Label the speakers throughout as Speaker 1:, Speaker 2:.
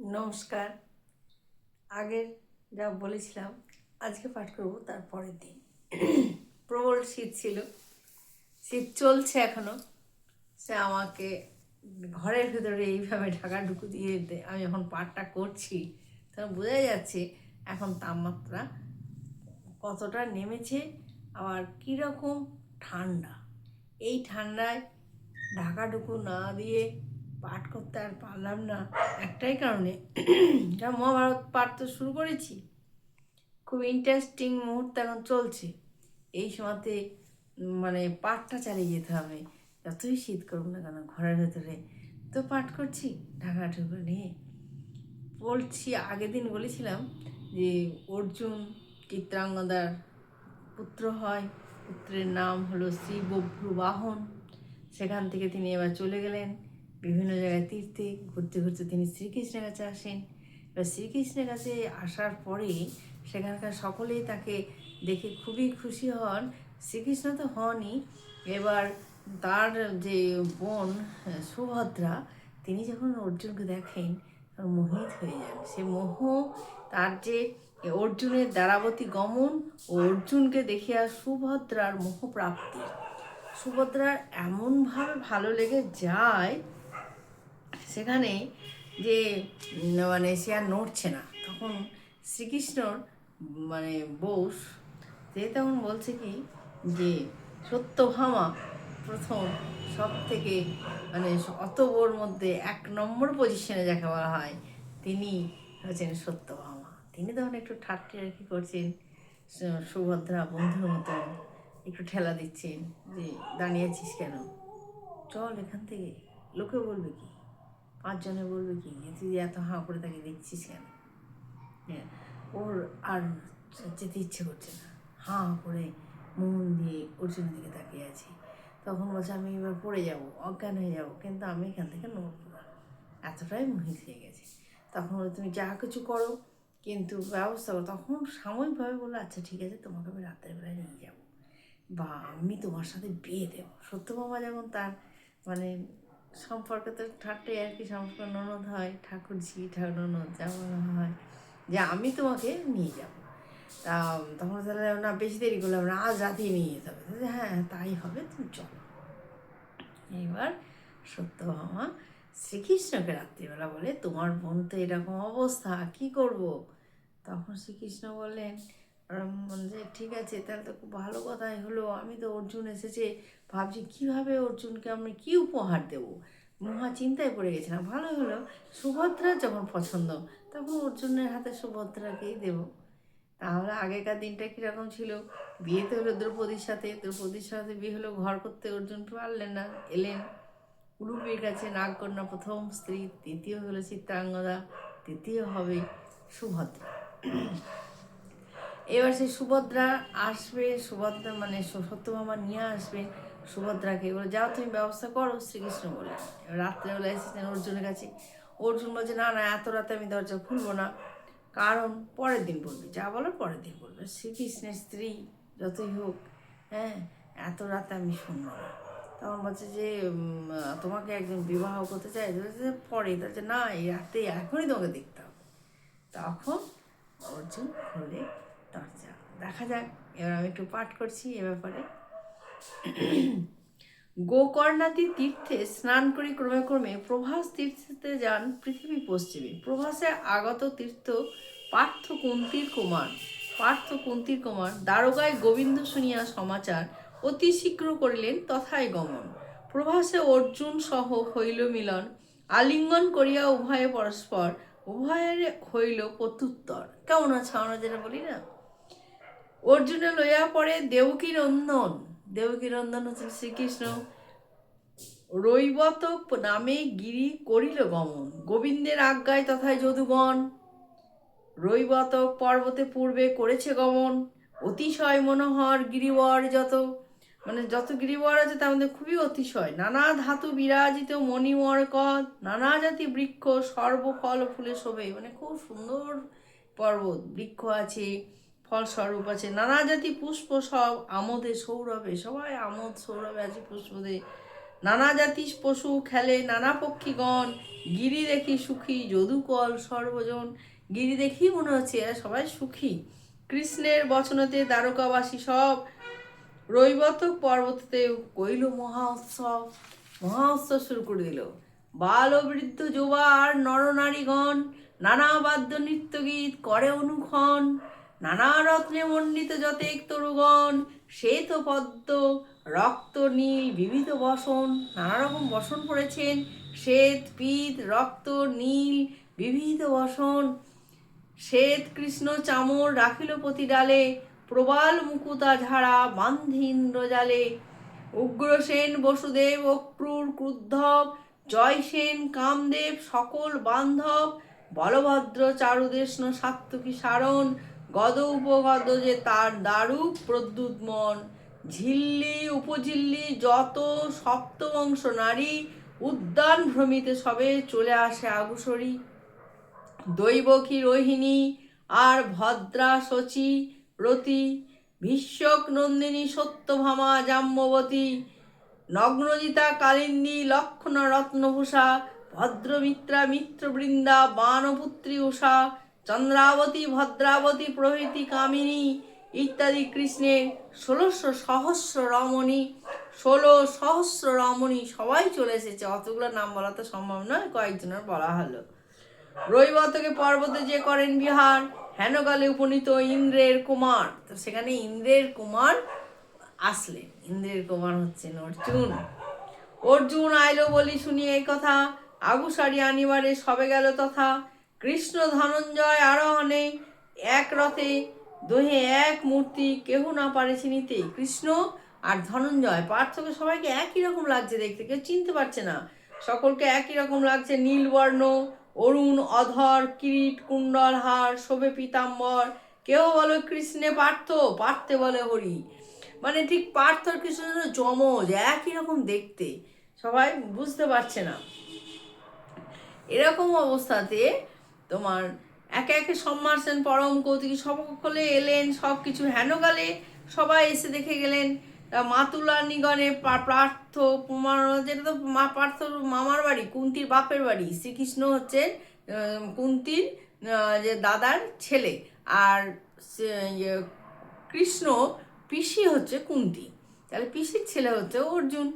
Speaker 1: নমস্কার। আগের যা বলেছিলাম, আজকে পাঠ করব তার পরের দিন। প্রবল শীত ছিল। শীত চলছে এখনও। সে আমাকে ঘরের ভেতরে এইভাবে ঢাকা ঢুকু দিয়ে দে- আমি যখন পাঠটা করছি। তখন বোঝা যাচ্ছে এখন তাপমাত্রা কতটা নেমেছে, আবার কীরকম ঠান্ডা। এই ঠান্ডায় ঢাকাটুকু না দিয়ে পাঠ করতে আর পারলাম না। একটাই কারণে। মহাভারত পাঠ তো শুরু করেছি। খুব ইন্টারেস্টিং মুহূর্ত এখন চলছে। এই সময়তে মানে পাঠটা চালিয়ে যেতে হবে। যতই শীত করুক না কেন, ঘরের ভেতরে। তো পাঠ করছি, ঢাকা ঢুকো নিয়ে। বলছি আগের দিন বলেছিলাম যে অর্জুন চিত্রাঙ্গদার পুত্র হয়। পুত্রের নাম হলো শ্রী বাহন। সেখান থেকে তিনি এবার চলে গেলেন। বিভিন্ন জায়গায় তীর্থে ঘুরতে ঘুরতে তিনি শ্রীকৃষ্ণের কাছে আসেন। এবার শ্রীকৃষ্ণের কাছে আসার পরে সেখানকার সকলেই তাকে দেখে খুবই খুশি হন। শ্রীকৃষ্ণ তো হনই। এবার তার যে বোন সুভদ্রা, তিনি যখন অর্জুনকে দেখেন, তখন মোহিত হয়ে যান। সে মোহ, তার যে অর্জুনের দ্বারাবতী গমন, ও অর্জুনকে দেখিয়া সুভদ্রার মোহপ্রাপ্তি। সুভদ্রার এমনভাবে ভালো লেগে যায় সেখানে যে মানে সে আর নড়ছে না। তখন শ্রীকৃষ্ণর মানে বৌস সে তখন বলছে কি, যে সত্যভামা প্রথম সব থেকে মানে অতবর মধ্যে এক নম্বর পজিশনে যাকে বলা হয়, তিনি হচ্ছেন সত্যভামা। তিনি তখন একটু ঠাট্টি আর কি করছেন, সুভদ্রা বন্ধুর মতন একটু ঠেলা দিচ্ছেন যে দাঁড়িয়েছিস কেন? চল এখান থেকে। লোকে বলবে কি? পাঁচজনে বলবে কি? যে তুই এত হাঁ করে তাকে দেখছিস কেন? হ্যাঁ, ওর আর যেতে ইচ্ছে করছে না। হাঁ করে মন দিয়ে অর্জুনের দিকে তাকিয়ে আছি। তখন বলছে আমি এবার পড়ে যাব অজ্ঞান হয়ে যাব কিন্তু আমি এখান থেকে নড়বো না। এতটাই মোহিত হয়ে গেছে। তখন বলে তুমি যা কিছু করো কিন্তু ব্যবস্থা করো। তখন সাময়িকভাবে বলল আচ্ছা ঠিক আছে তোমাকে আমি রাতের বেলায় নিয়ে যাব। বা আমি তোমার সাথে বিয়ে দেবো। সত্যভামা যেমন তার মানে সম্পর্কে তো ঠাট্টাই আর কি সম্পর্ক। ননদ হয় ঠাকুরঝি ঠাকুর ননদ যেমন হয়। যে আমি তোমাকে নিয়ে যাব। তা তখন তাহলে না বেশি দেরি করলাম না আজ রাতেই নিয়ে যেতে হবে। বলছে, হ্যাঁ তাই হবে তুমি চলো। এইবার সত্যভামা শ্রীকৃষ্ণকে রাত্রিবেলা বলে তোমার বোন তো এরকম অবস্থা কি করব? তখন শ্রীকৃষ্ণ বললেন আম, যে ঠিক আছে তাহলে তো খুব ভালো কথাই হলো আমি তো অর্জুন এসেছে ভাবছি কীভাবে অর্জুনকে আমি কি উপহার দেব? মহা চিন্তায় পড়ে গেছিলাম ভালো হলো। সুভদ্রা যখন পছন্দ তখন অর্জুনের হাতে সুভদ্রাকেই দেবো। তাহলে আগেকার দিনটা কীরকম ছিল? বিয়েতে হলো দ্রৌপদীর সাথে দ্রৌপদীর সাথে বিয়ে হলো ঘর করতে অর্জুন পারলেন না এলেন। উলুপির কাছে নাগকন্যা প্রথম স্ত্রী দ্বিতীয় হলো চিত্রাঙ্গদা তৃতীয় হবে সুভদ্রা। এবার সেই সুভদ্রা আসবে, সুভদ্রা মানে সত্য সত্যভামা নিয়ে আসবে সুভদ্রাকে। এবার যাও তুমি ব্যবস্থা করো, শ্রীকৃষ্ণ বলে রাত্রেবেলা এসেছেন অর্জুনের কাছে। অর্জুন বলছে, না না, এত রাতে আমি দরজা খুলবো না। কারণ পরের দিন বলবে, যা বলো পরের দিন বলবে। শ্রীকৃষ্ণের স্ত্রী যতই হোক হ্যাঁ এত রাতে আমি শুনব না। তখন বলছে যে তোমাকে একজন বিবাহ করতে চাই। পরে। বলছে, না, এই রাতে এখনই তোমাকে দেখতে হবে। তখন অর্জুন খোলে দরজা দেখা যাক এবার আমি একটু পাঠ করছি এ ব্যাপারে। গোকর্ণাদি তীর্থে স্নান করি ক্রমে ক্রমে প্রভাস তীর্থে যান পৃথিবী পশ্চিমে। প্রভাসে আগত তীর্থ পার্থ কুন্তির কুমার। পার্থ কুন্তির কুমার দ্বারকায় গোবিন্দ শুনিয়া সমাচার অতি শীঘ্র করিলেন তথায় গমন। প্রভাসে অর্জুন সহ হইল মিলন। আলিঙ্গন করিয়া উভয়ে পরস্পর, উভয়ের হইল প্রত্যুত্তর। কেমন আছে? আমরা যেটা বলি না? অর্জুনে লইয়া পড়ে দেবকী নন্দন দেবকী নন্দন হচ্ছে শ্রীকৃষ্ণ। রৈবতক নামে গিরি করিল গমন। গোবিন্দের আজ্ঞায় তথায় যদুগণ। রৈবতক পর্বতে পূর্বে করেছে গমন। অতিশয় মনোহর গিরিবর যত মানে যত গিরিবর আছে তার মধ্যে খুবই অতিশয়। নানা ধাতু বিরাজিত মণিমর কদ, নানা জাতি বৃক্ষ, সর্বফল ফুলে শোভে। মানে খুব সুন্দর পর্বত, বৃক্ষ আছে। ফলস্বরূপ আছে। নানা জাতি পুষ্প সব আমোদে সৌরভে, সবাই আমোদ সৌরভে আছে পুষ্পদে। নানা জাতি পশু খেলে নানা পক্ষীগণ, গিরি দেখি সুখী, যদুকল সর্বজন। গিরি দেখি মনে হচ্ছে সবাই সুখী। কৃষ্ণের বচনতে দ্বারকাবাসী সব। রৈবতক পর্বততে কইল মহা উৎসব মহা উৎসব শুরু করে দিল। বাল বৃদ্ধ যুবা আর নরনারীগণ নানা বাদ্য নৃত্য গীত করে অনুক্ষণ। নানা রত্নে মণ্ডিত যতেক তরুগণ, শ্বেত পদ্ম, রক্ত নীল, বিবিধ বসন, নানা রকম বসন পড়েছেন। শ্বেত, পিত, রক্ত নীল, বিবিধ বসন। শ্বেত, কৃষ্ণ, চামর রাখিল প্রতি ডালে, প্রবাল মুকুতা ঝাড়া বান্ধি ইন্দ্রজালে। উগ্রসেন বসুদেব, অক্রুর, ক্রুদ্ধব জয়সেন কামদেব, সকল বান্ধব, বলভদ্র, চারুদেষ্ণ, সাত্তকী, সারণ গদ উপগদ যে তার দারুক প্রদ্যুৎমন, ঝিল্লি উপঝিল্লি যত সপ্তবংশ নারী উদ্যান ভ্রমিতে সবে চলে আসে আগুসরি। দৈবকী রোহিণী আর ভদ্রা শচী রতি ভীষ্মক নন্দিনী সত্যভামা জাম্যবতী, নগ্নজিতা কালিন্দী লক্ষণ রত্নভূষা ভদ্রমিত্রা মিত্রবৃন্দা বানপুত্রী উষা চন্দ্রাবতী, ভদ্রাবতী প্রভৃতি কামিনী ইত্যাদি কৃষ্ণের ষোলোশো সহস্র রমণী, ষোলো সহস্র রমণী সবাই চলে এসেছে। অতগুলো নাম বলা তো সম্ভব নয়, কয়েকজনের বলা হলো। রৈবতকে পর্বতে যে করেন বিহার, হেনকালে উপনীত ইন্দ্রের কুমার। তো সেখানে ইন্দ্রের কুমার আসলেন। ইন্দ্রের কুমার হচ্ছেন অর্জুন। অর্জুন আইলো বলি শুনি এই কথা আগুসারি আনিবারে সবে গেল তথা। কৃষ্ণ ধনঞ্জয় আরোহণে এক রথে দোহে এক মূর্তি, কেহ না পারে চিনিতে কৃষ্ণ আর ধনঞ্জয়। পার্থকে সবাইকে একই রকম লাগছে দেখতে, কেউ চিনতে পারছে না। সকলকে একই রকম লাগছে, নীলবর্ণ, অরুণ, অধর, কিরিট, কুণ্ডল, হার, শোভে পীতাম্বর। কেউ বলে কৃষ্ণে পার্থ, পার্থে বলে হরি। মানে ঠিক পার্থ আর কৃষ্ণ যেন জমজ একই রকম দেখতে। সবাই বুঝতে পারছে না। এরকম অবস্থাতে তোমার একে একে সম্মার্সেন পরম কৌতুকী সকলে এলেন সব কিছু হেনকালে সবাই এসে দেখে গেলেন। মাতুলা নিগণে পার্থ প্রমাণ যেটা তো মা পার্থর মামার বাড়ি কুন্তির বাপের বাড়ি শ্রীকৃষ্ণ হচ্ছে কুন্তির যে দাদার ছেলে। আর ইয়ে, কৃষ্ণ পিসি হচ্ছে কুন্তি। তাহলে পিসির ছেলে হচ্ছে অর্জুন।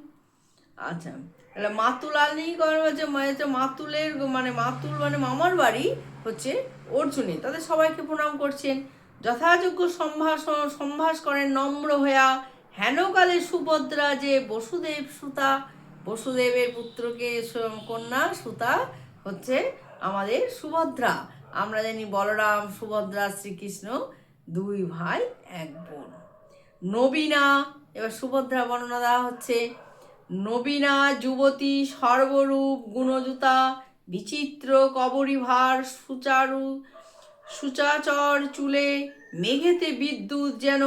Speaker 1: আচ্ছা। তাহলে মাতুলানি হচ্ছে মানে হচ্ছে মাতুলের মানে মাতুল মানে মামার বাড়ি হচ্ছে অর্জুনে। তাদের সবাইকে প্রণাম করছেন। যথাযোগ্য সম্ভাষণ সম্ভাস করেন নম্র হইয়া, হেনকালে সুভদ্রা যে বসুদেব সুতা, বসুদেবের পুত্রকে কন্যা সুতা হচ্ছে আমাদের সুভদ্রা। আমরা জানি বলরাম, সুভদ্রা, শ্রীকৃষ্ণ দুই ভাই, এক বোন। নবীনা, এবার সুভদ্রা বর্ণনা দেওয়া হচ্ছে নবীনা, যুবতী, সর্বরূপ, গুণজুতা, বিচিত্র কবরীভার, সুচারু, সুচাচর চুলে, মেঘেতে বিদ্যুৎ যেন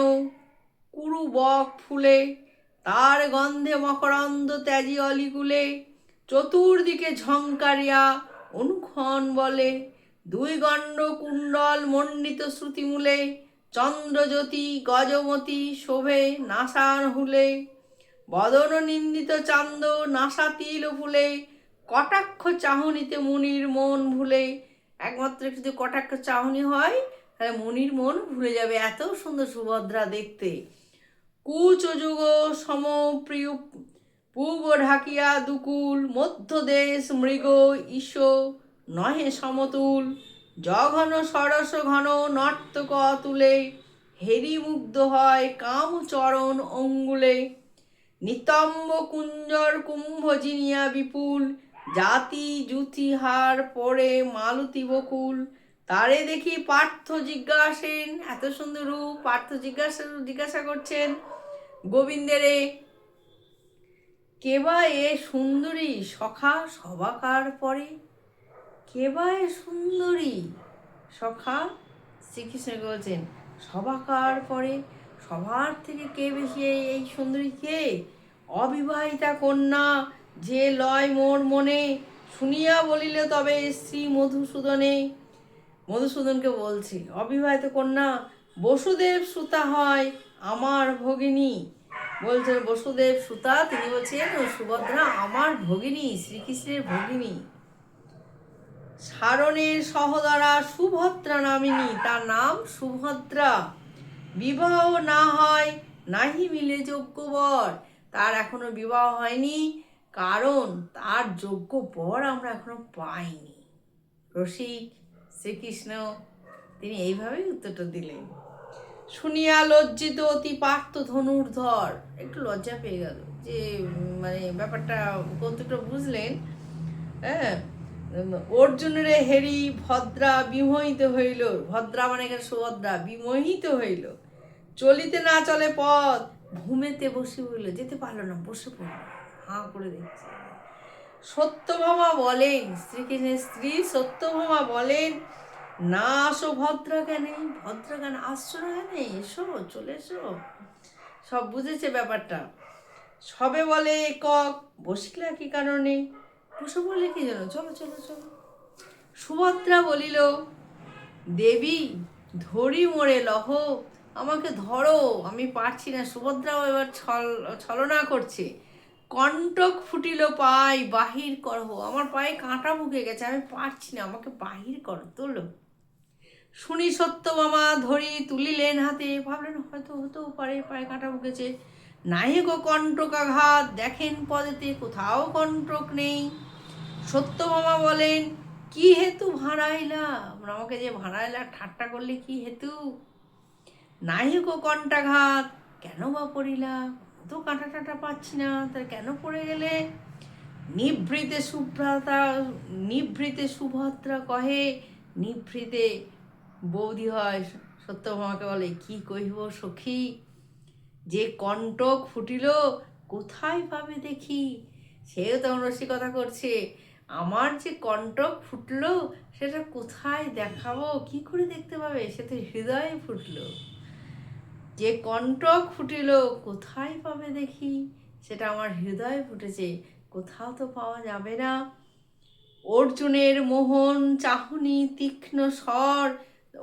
Speaker 1: কুরু বক ফুলে, তার গন্ধে মকরন্দ ত্যাজি অলিকুলে চতুর্দিকে ঝংকারিয়া অনুক্ষণ বলে, দুই গণ্ড কুণ্ডল মণ্ডিত শ্রুতিমূলে, চন্দ্রজ্যোতি গজমতি শোভে নাসান হুলে। বদন নিন্দিত চান্দ, নাসা তিল ফুলে কটাক্ষ চাহনিতে মুনির মন ভুলে। একমাত্র যদি কটাক্ষ চাহনি হয়, তাহলে মুনির মন ভুলে যাবে এত সুন্দর সুভদ্রা দেখতে। কুচ যুগ সমপ্রিয় পূর্ব ঢাকিয়া দুকুল মধ্যদেশ মৃগ ঈশ, নহে সমতুল। জঘন সরস ঘন নর্তক তুলে হেরি মুগ্ধ হয় কাম চরণ অঙ্গুলে। নিতম্ব কুঞ্জর কুম্ভ জিনিয়া বিপুল, জাতি জুথি হার পরে মালতী বকুল। তারে দেখি পার্থ জিজ্ঞাসেন, এত সুন্দর রূপ, পার্থ জিজ্ঞাসা জিজ্ঞাসা করছেন, গোবিন্দেরে, কেবা এ সুন্দরী সখা সবাকার পরে? কেবা এ সুন্দরী সখা শ্রীকৃষ্ণকে বলছেন সবাকার পরে? সবার থেকে কে বেশি এই সুন্দরী কে? অবিবাহিতা কন্যা, যে লয় মোর মনে, শুনিয়া বলিলে, তবে শ্রী মধুসূদনে। মধুসূদনকে বলছে, অবিবাহিত কন্যা, বসুদেব সুতা হয় আমার ভগিনী। বলছেন বসুদেব সুতা? তিনি বলছেন, সুভদ্রা আমার ভগিনী, শ্রীকৃষ্ণের ভগিনী। সারণের সহদরা সুভদ্রা নামিনী, তার নাম সুভদ্রা। বিবাহ না হয়, নাহি মিলে যোগ্য বর তার এখনও বিবাহ হয়নি, কারণ তার যোগ্য বর আমরা এখনও পাইনি। রসিক শ্রীকৃষ্ণ, তিনি এইভাবেই উত্তরটা দিলেন। শুনিয়া লজ্জিত অতি পার্থ ধনুর্ধর, একটু লজ্জা পেয়ে গেল যে মানে ব্যাপারটা কতটা বুঝলেন হ্যাঁ? অর্জুনের হেরি ভদ্রা বিমোহিত হইল। ভদ্রা মানে সুভদ্রা, বিমোহিত হইল। চলিতে না চলে পথ ভূমেতে বসে হইল যেতে পারল না, বসে পড়ল। হাঁ করে দেখছে। সত্যভামা বলেন শ্রীকৃষ্ণের স্ত্রী সত্যভামা বলেন, না আসো ভদ্রা কেন ভদ্রা কেন আসছো না কেন এসো, চলে এসো। সব বুঝেছে ব্যাপারটা। সবে বলে একক, বসিলা কি কারণে? বসে বলে কি জানো চলো চলো চলো। সুভদ্রা বলিল, দেবী, ধরি মোড়ে লহ আমাকে ধরো, আমি পারছি না। সুভদ্রাও এবার ছল, ছলনা করছে। কণ্টক ফুটিল পাই, বাহির করো আমার পায়ে কাঁটা মুখে গেছে, আমি পারছি না, আমাকে বাহির করো, তোলো। শুনি সত্য মামা ধরি তুলিলেন হাতে। ভাবলেন হয়তো হতেও পারে, পায়ে কাঁটা মুখেছে। নাহি গো কণ্টকাঘাত দেখেন পদেতে কোথাও কণ্টক নেই। সত্য মামা বলেন, কি হেতু ভাড়াইলা? আমাকে যে ভাড়াইলা ঠাট্টা করলে কি হেতু? নাহি গো কণ্টাঘাত কেন বা পড়িলা? তো কাঁটা টাটা পাচ্ছি না। তা কেন পড়ে গেলে? নিভৃতে সুভ্রাতা, নিভৃতে সুভদ্রা কহে, নিভৃতে বৌদি হয়। সত্যভামাকে বলে, কি কহিব সখী? যে কণ্টক ফুটিল, কোথায় পাবে দেখি? সেও তখন রসিকতা করছে, আমার যে কণ্টক ফুটলো, সেটা কোথায় দেখাবো? কি করে দেখতে পাবে? সে তো হৃদয়ে ফুটলো। যে কণ্টক ফুটিল কোথায় পাবে দেখি? সেটা আমার হৃদয়ে ফুটেছে, কোথাও তো পাওয়া যাবে না। অর্জুনের মোহন চাহনি তীক্ষ্ণ স্বর,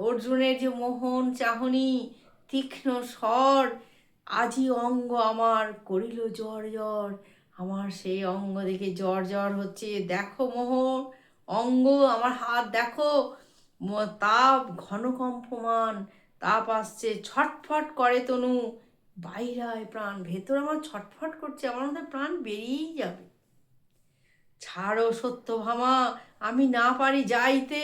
Speaker 1: অর্জুনের যে মোহন চাহনি তীক্ষ্ণ স্বর আজি অঙ্গ আমার করিল জ্বর জ্বর, আমার সেই অঙ্গ দেখে জ্বর জ্বর হচ্ছে। দেখো মোহন, অঙ্গ আমার হাত দেখো তাপ ঘন কম্পমান তাপ আসছে, ছটফট করে তনু। বাইরায় প্রাণ, ভেতর আমার ছটফট করছে, আমার মধ্যে প্রাণ বেরিয়েই যাবে। ছাড়ো সত্যভামা আমি না পারি যাইতে।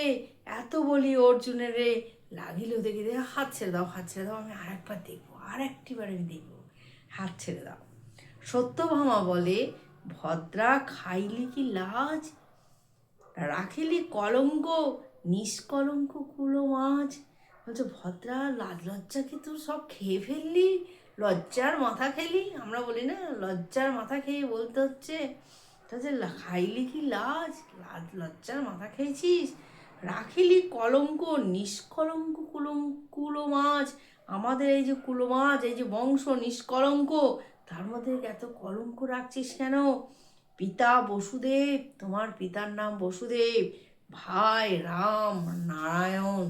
Speaker 1: এত বলি অর্জুনের রে, লাগিল দেখি দেখে, হাত ছেড়ে দাও, হাত ছেড়ে দাও, আমি আর একবার দেখব আর একটিবার আমি দেখব। হাত ছেড়ে দাও। সত্যভামা বলে, ভদ্রা খাইলি কি লাজ? রাখিলি কলঙ্ক, নিষ্কলঙ্ক কুলো মাছ? বলছে, ভদ্রা লাজ লজ্জা কি তোর সব খেয়ে ফেললি? লজ্জার মাথা খেলি? আমরা বলি, না, লজ্জার মাথা খেয়ে বলতে হচ্ছে তাহলে খাইলি কি লাজ? লাজ লজ্জার মাথা খেয়েছিস? রাখিলি কলঙ্ক, নিষ্কলঙ্ক কুলম কুলো মাছ। আমাদের এই যে কুলো মাছ, এই যে বংশ নিষ্কলঙ্ক, তার মধ্যে এত কলঙ্ক রাখছিস কেন? পিতা বসুদেব, তোমার পিতার নাম বসুদেব। ভাই, রাম, নারায়ণ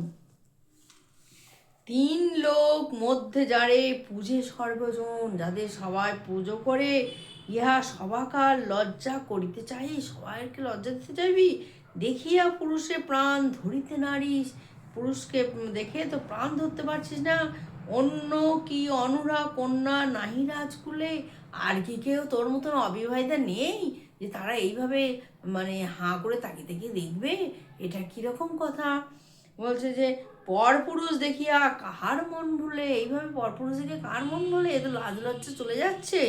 Speaker 1: তিন লোক মধ্যে যারে পূজে সর্বজন, যাদের সবাই পুজো করে, ইহা সবাকার লজ্জা করিতে চাই সবাইকে লজ্জা দিতে চাইবি? দেখিয়া পুরুষে প্রাণ ধরিতে নারিস। পুরুষকে দেখে তো প্রাণ ধরতে পারছিস না। অন্য কি অনুরা কন্যা নাহি রাজকুলে? আর কি কেউ তোর মতন অবিবাহিতা নেই? যে তারা এইভাবে মানে হাঁ করে তাকিয়ে তাকিয়ে দেখবে? এটা কীরকম কথা? বলছে যে পরপুরুষ দেখিয়া কাহার মন ভুলে? এইভাবে পরপুরুষ দেখে কার মন ভুলে? এ তো লাজ লজ্জা চলে যাচ্ছে।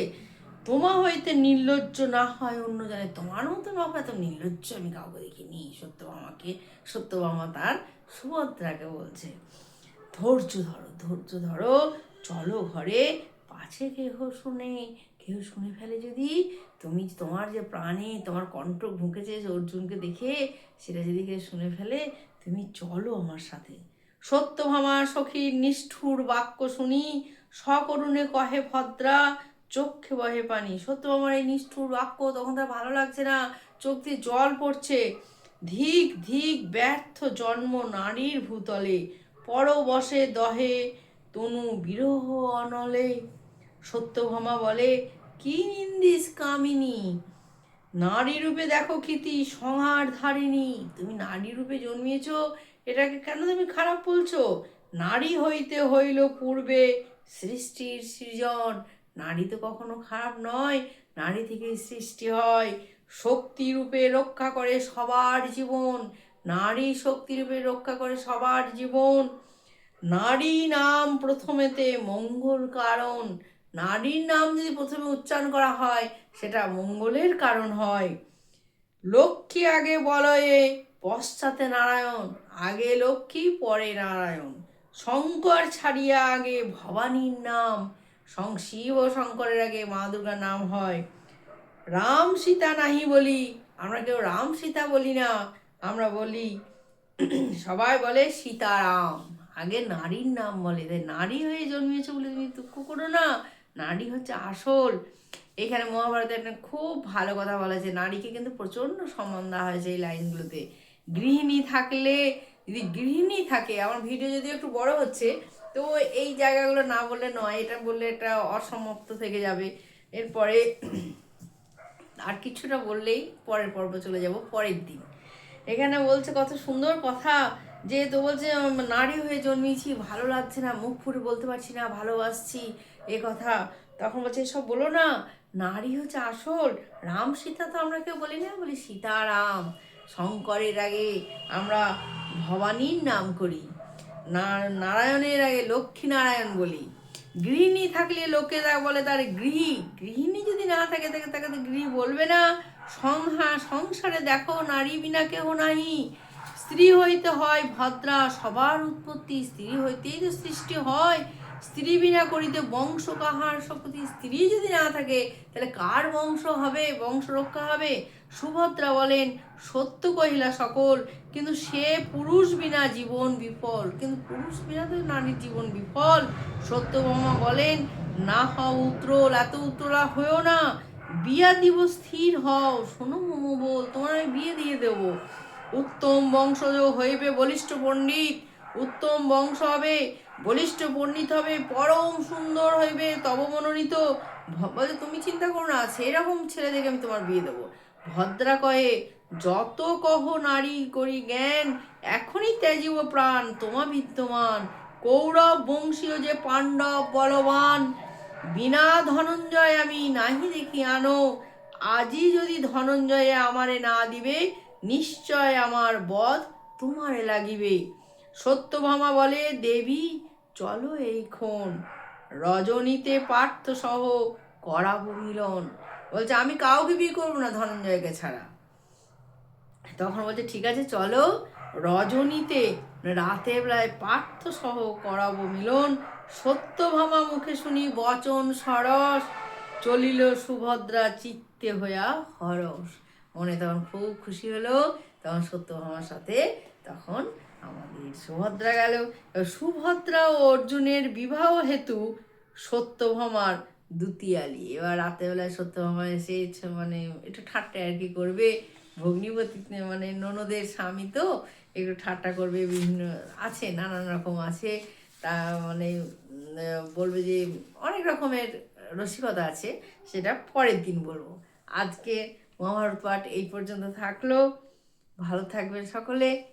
Speaker 1: তোমা হইতে নির্লজ্জ না হয় অন্য জানে। তোমার মতন বাবা, এত নির্লজ্জ আমি কাউকে দেখিনি। সত্যভামাকে সত্যভামা তার সুভদ্রাকে বলছে। ধৈর্য ধরো ধৈর্য ধরো। চলো ঘরে, পাছে কেহ শুনে কেউ শুনে ফেলে যদি। তুমি তোমার যে প্রাণে তোমার কণ্ঠ ঢুকেছে অর্জুনকে দেখে, সেটা যদি কেউ শুনে ফেলে, তুমি চলো আমার সাথে। সত্যভামা সখীর নিষ্ঠুর বাক্য শুনি সকরুণে কহে ভদ্রা চোখে বহে পানি। সত্যভামার এই নিষ্ঠুর বাক্য তখন তার ভালো লাগছে না, চোখ দিয়ে জল পড়ছে। ধিক ধিক, ব্যর্থ জন্ম নারীর ভূতলে পর বসে দহে তনু বিরহ অনলে। সত্যভামা বলে, কি নিন্দিস কামিনী? নারী রূপে দেখো কীতি সংহার ধারিণী। তুমি নারী রূপে জন্মিয়েছ এটাকে কেন তুমি খারাপ বলছো? নারী হইতে হইল পূর্বে সৃষ্টির সৃজন। নারী তো কখনো খারাপ নয়, নারী থেকেই সৃষ্টি হয়। শক্তি রূপে রক্ষা করে সবার জীবন। নারী শক্তি রূপে রক্ষা করে সবার জীবন। নারী নাম প্রথমেতে মঙ্গল কারণ। নারীর নাম যদি প্রথমে উচ্চারণ করা হয়, সেটা মঙ্গলের কারণ হয়। লক্ষ্মী আগে বলয়ে পশ্চাতে নারায়ণ। আগে লক্ষ্মী, পরে নারায়ণ। শঙ্কর ছাড়িয়া আগে ভবানীর নাম। সং, শিব ও শঙ্করের আগে মা দুর্গার নাম হয়। রাম সীতা নাহি বলি। আমরা কেউ রাম সীতা বলি না। আমরা বলি, সবাই বলে সীতারাম। আগে নারীর নাম বলে। তাই নারী হয়ে জন্মিয়েছে বলে তুমি দুঃখ করো না। নারী হচ্ছে আসল। এখানে মহাভারতে একটা খুব ভালো কথা বলা আছে। নারীকে কিন্তু প্রচণ্ড সম্মান দেওয়া হয়েছে এই লাইনগুলোতে। গৃহিণী থাকলে, যদি গৃহিণী থাকে, আমার ভিডিও যদি একটু বড় হচ্ছে, তো এই জায়গাগুলো না বললে নয়, এটা বললে এটা অসমাপ্ত থেকে যাবে। এরপরে আর কিছুটা বললেই পরের পর্ব চলে যাব, পরের দিন। এখানে বলছে কত সুন্দর কথা, যে তো বলছে নারী হয়ে জন্মিয়েছি, ভালো লাগছে না, মুখ ফুটে বলতে পারছি না, ভালোবাসছি এ কথা। তখন বলছে, এসব বলো না, নারী হচ্ছে আসল, রাম সীতা তো আমরা কেউ বলি না বলি সীতারাম। শঙ্করের আগে আমরা ভবানীর নাম করি। না, নারায়ণের আগে লক্ষ্মী নারায়ণ বলি। গৃহিণী থাকলে লোকেরা বলে তার গৃহী। গৃহিণী যদি না থাকে, তাকে তাকে তো গৃহী বলবে না। সংহা, সংসারে দেখো নারী বিনা কেহ নাহি। স্ত্রী হইতে হয় ভদ্রা, সবার উৎপত্তি স্ত্রী হইতেই তো সৃষ্টি হয়। স্ত্রী বিনা করিতে বংশ কাহার শক্তি স্ত্রী যদি না থাকে, তাহলে কার বংশ হবে? বংশ রক্ষা হবে? সুভদ্রা বলেন, সত্য কহিলা সকল, কিন্তু সে পুরুষ বিনা জীবন বিফল। কিন্তু পুরুষ বিনা তো নারীর জীবন বিফল। সত্যভামা বলেন, না হও উত্তরল এত উত্তরা হয়েও না। বিয়া দিব স্থির হও। শোনো মোমো বল, তোমার আমি বিয়ে দিয়ে দেবো। উত্তম বংশজ হইবে বলিষ্ঠ পণ্ডিত। উত্তম বংশ হবে বলিষ্ঠ পণ্ডিত হবে, পরম সুন্দর হইবে তব মনোনীত। বলে তুমি চিন্তা করো না, সেরকম ছেলে দেখে আমি তোমার বিয়ে দেবো। ভদ্রা কহে যত কহ নারী করি জ্ঞান, এখনই ত্যাজিব প্রাণ, তোমা বিদ্যমান, কৌরব বংশীয় যে পাণ্ডব বলবান। বিনা ধনঞ্জয় আমি নাহি দেখি আনো আজই যদি ধনঞ্জয়ে আমারে না দিবে, নিশ্চয় আমার বধ তোমারে লাগিবে। সত্যভামা বলে, দেবী, চলো এইক্ষণ রজনীতে পার্থ সহ করাবো মিলন। বলছে, আমি কাউকে বিয়ে করব না ধনঞ্জয়কে ছাড়া। তখন বলছে, ঠিক আছে, চলো, রজনীতে রাতে বেলায় পার্থ সহ করাবো মিলন। সত্যভামা মুখে শুনি বচন সরস, চলিল সুভদ্রা চিত্তে হইয়া হরস। মনে তখন খুব খুশি হলো, তখন সত্যভামার সাথে তখন আমাদের সুভদ্রা গেল। সুভদ্রা ও অর্জুনের বিবাহ হেতু সত্যভামার দুতিয়ালি। এবার রাতেবেলায় সত্যভামা এসে মানে একটু ঠাট্টা আর কি করবে। ভগ্নিপতি মানে ননদের স্বামী তো, একটু ঠাট্টা করবে, বিভিন্ন আছে, নানান রকম আছে। তা মানে বলবে যে অনেক রকমের রসিকতা আছে, সেটা পরের দিন বলব। আজকে মহাভারত পাঠ এই পর্যন্ত থাকল। ভালো থাকবেন সকলে।